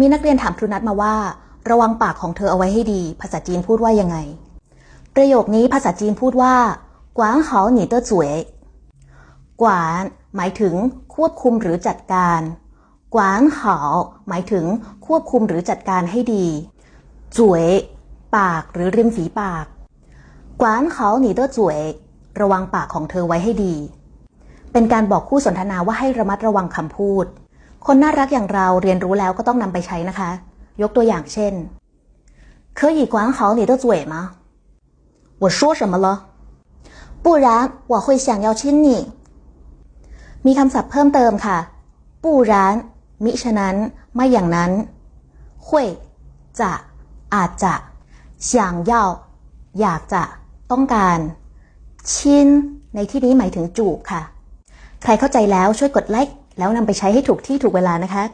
มีนักเรียนถามครูนัทมาว่า ระวังปากของเธอเอาไว้ให้ดี ภาษาจีนพูดว่ายังไง ประโยคนี้ภาษาจีนพูดว่ากวางเขาหนีเตอร์จวยกวานหมายถึงควบคุมหรือจัดการกวางเขาหมายถึงควบคุมหรือจัดการให้ดีจวย ปากหรือริมฝีปากกวานเขาหนีเตอร์จวยระวังปากของเธอไว้ให้ดี เป็นการบอกคู่สนทนาว่าให้ระมัดระวังคำพูด คนน่ารักอย่างเราเรียนรู้แล้วก็ต้องนำไปใช้นะคะ ยกตัวอย่างเช่น可以管好你的嘴吗我说什么了不然我会想要亲你มีคำศัพท์เพิ่มเติมค่ะปูร้าน มิฉะนั้น ไม่อย่างนั้น会จะ อาจจะ想要อยากจะ ต้องการ ชิน ในที่นี้หมายถึงจูบค่ะ ใครเข้าใจแล้วช่วยกดไลค์แล้วนำไปใช้ให้ถูกที่ถูกเวลานะคะ